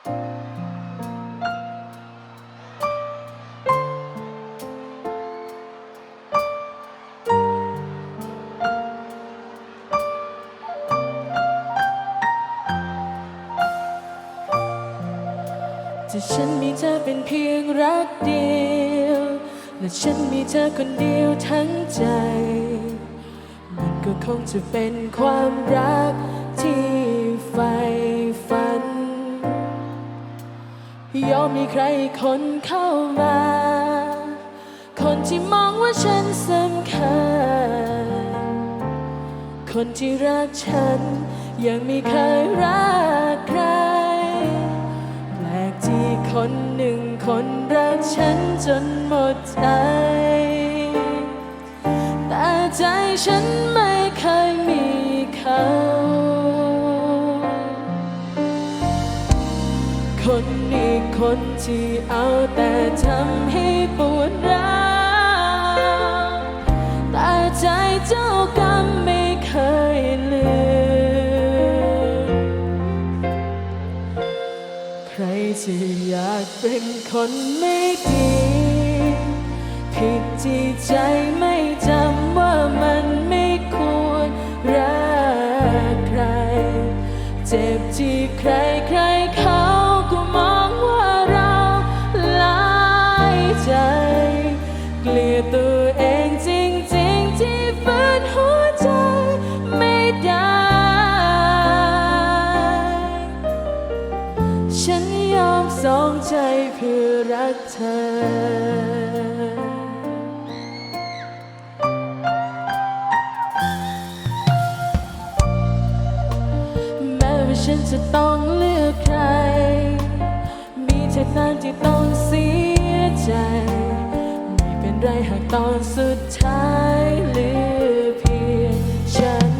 จะฉันมีเธอเป็นเพียงรักเดียว และฉันมีเธอคนเดียวทั้งใจ มันก็คงจะเป็นความรักที่ใฝ่ ยอมมีใครคนเข้ามา คนที่มองว่าฉันสำคัญ คนที่รักฉัน ยังไม่เคยรักใคร แปลกที่คนหนึ่งคนรักฉันจนหมดใจ แต่ใจฉันไม่ คนนี้คนที่เอาแต่ทำให้ปวดร้าวแต่ใจเจ้ากรรมไม่เคยลืม ใครจะอยากเป็นคนไม่ดี ผิดที่ใจไม่จำว่ามันไม่ควรรักใคร เจ็บที่ใครใครเขา ตัวเองจริงๆที่ฝืนหัวใจไม่ได้ ฉันยอมสองใจเพื่อรักเธอแม้ว่าฉันจะต้องเลือกใคร มีเท่นั้นที่ต้องเสียใจ ไรหากตอนสุดท้ายเหลือเพียงฉัน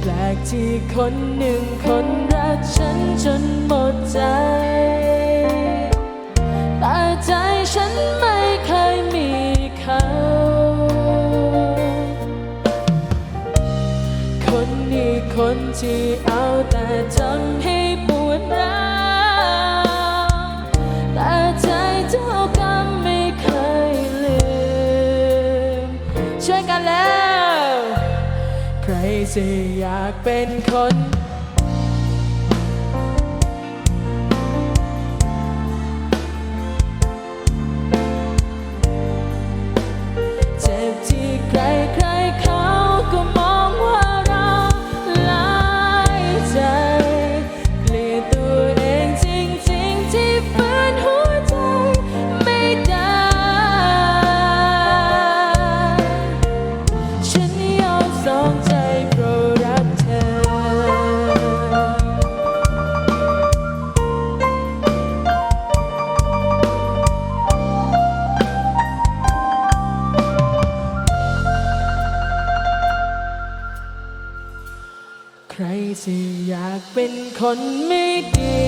แปลกที่คนหนึ่งคนรักฉันจนหมดใจ แต่ใจฉันไม่เคยมีเขา คนนี้คนที่เอาแต่ทำให้ปวดร้าว สิอยากเป็นคน สิอยากเป็นคนไม่ดี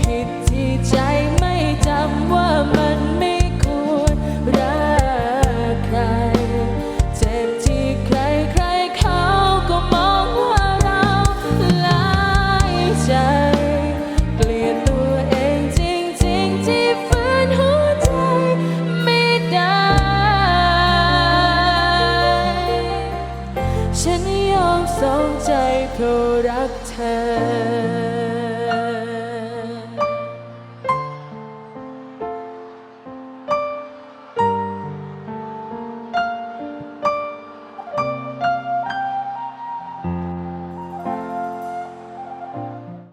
ผิดที่ใจ ธอ